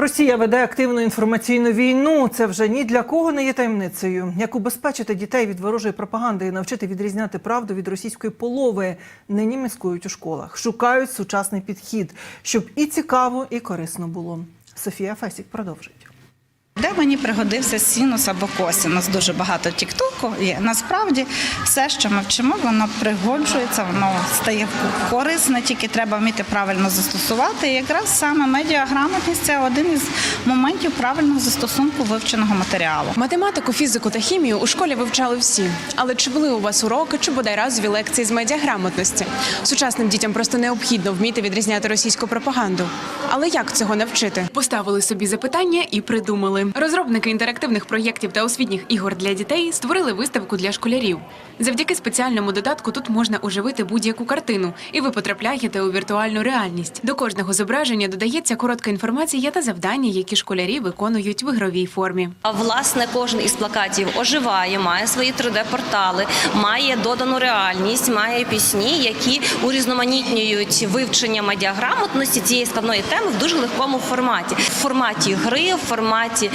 Росія веде активну інформаційну війну. Це вже ні для кого не є таємницею. Як убезпечити дітей від ворожої пропаганди і навчити відрізняти правду від російської полови, нині міскують у школах, шукають сучасний підхід, щоб і цікаво, і корисно було. Софія Фесік продовжить. Де мені пригодився синус або косінус? Дуже багато тіктоку є. Насправді все, що ми вчимо, воно пригоджується, воно стає корисне, тільки треба вміти правильно застосувати. І якраз саме медіаграмотність це один із моментів правильного застосунку вивченого матеріалу. Математику, фізику та хімію у школі вивчали всі. Але чи були у вас уроки, чи бодай разові лекції з медіаграмотності? Сучасним дітям просто необхідно вміти відрізняти російську пропаганду. Але як цього навчити? Поставили собі запитання і придумали. Розробники інтерактивних проєктів та освітніх ігор для дітей створили виставку для школярів. Завдяки спеціальному додатку тут можна оживити будь-яку картину, і ви потрапляєте у віртуальну реальність. До кожного зображення додається коротка інформація та завдання, які школярі виконують в ігровій формі. Власне, кожен із плакатів оживає, має свої 3D-портали, має додану реальність, має пісні, які урізноманітнюють вивчення медіаграмотності цієї складної теми в дуже легкому форматі. В форматі гри, в форматі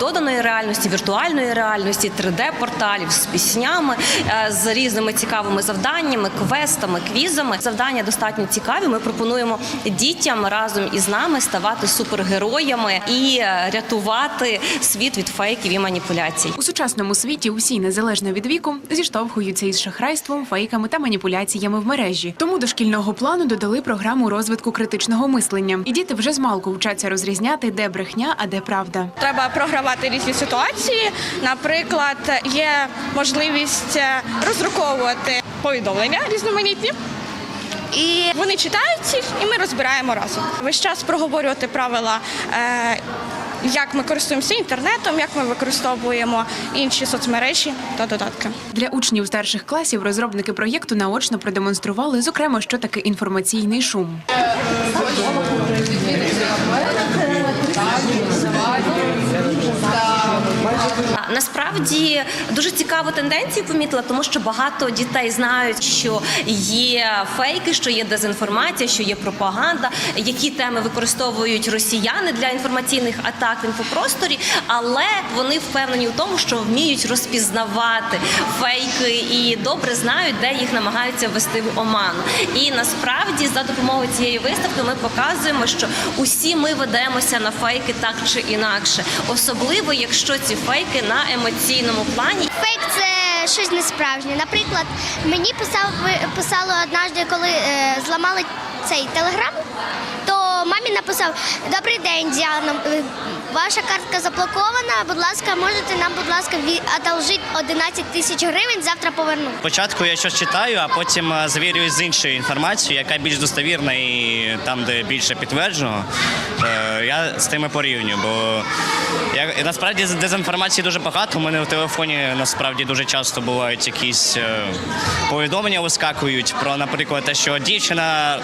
доданої реальності, віртуальної реальності, 3D-порталів з піснями, е, з різними цікавими завданнями, квестами, квізами. Завдання достатньо цікаві. Ми пропонуємо дітям разом із нами ставати супергероями і е, рятувати світ від фейків і маніпуляцій. У сучасному світі усі, незалежно від віку, зіштовхуються із шахрайством, фейками та маніпуляціями в мережі. Тому до шкільного плану додали програму розвитку критичного мислення, і діти вже змалку вчаться розрізняти, де брехня, а де правда. Треба програвати різні ситуації. Наприклад, є можливість е, роздруковувати повідомлення різноманітні. І вони читають їх, і ми розбираємо разом. Весь час проговорювати правила, е, як ми користуємося інтернетом, як ми використовуємо інші соцмережі та додатки. Для учнів старших класів розробники проєкту наочно продемонстрували, зокрема, що таке інформаційний шум. А, Насправді дуже цікаву тенденцію помітила, тому що багато дітей знають, що є фейки, що є дезінформація, що є пропаганда, які теми використовують росіяни для інформаційних атак в інфопросторі, але вони впевнені в тому, що вміють розпізнавати фейки і добре знають, де їх намагаються ввести в оману. І насправді за допомогою цієї виставки ми показуємо, що усі ми ведемося на фейки так чи інакше, особливо якщо ці фейки на емоційному плані. Фейк це щось несправжнє. Наприклад, мені писав писало однажды, коли е, зламали цей телеграм, написав: Добрий день, Діана. е, Ваша картка заблокована. Будь ласка, можете нам, будь ласка, одолжити 11 тисяч гривень, завтра поверну. Спочатку я щось читаю, а потім е, звірююсь з іншою інформацією, яка більш достовірна і там, де більше підтверджено, е, я з тими порівнюю. Бо я, насправді дезінформації дуже багато. У мене в телефоні насправді дуже часто бувають якісь повідомлення вискакують про, наприклад, те, що дівчина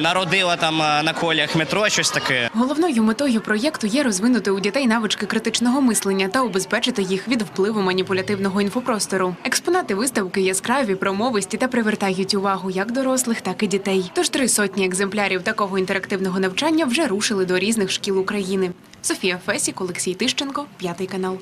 народила там на коліях метро, щось таке. Головною метою проєкту є розвинути у дітей навички критичного мислення та убезпечити їх від впливу маніпулятивного інфопростору. Експонати виставки яскраві, промовисті та привертають увагу як дорослих, так і дітей. Тож три сотні екземплярів такого інтерактивного навчання вже рушили до різних шкіл України. Софія Фесік, Олексій Тищенко, п'ятий канал.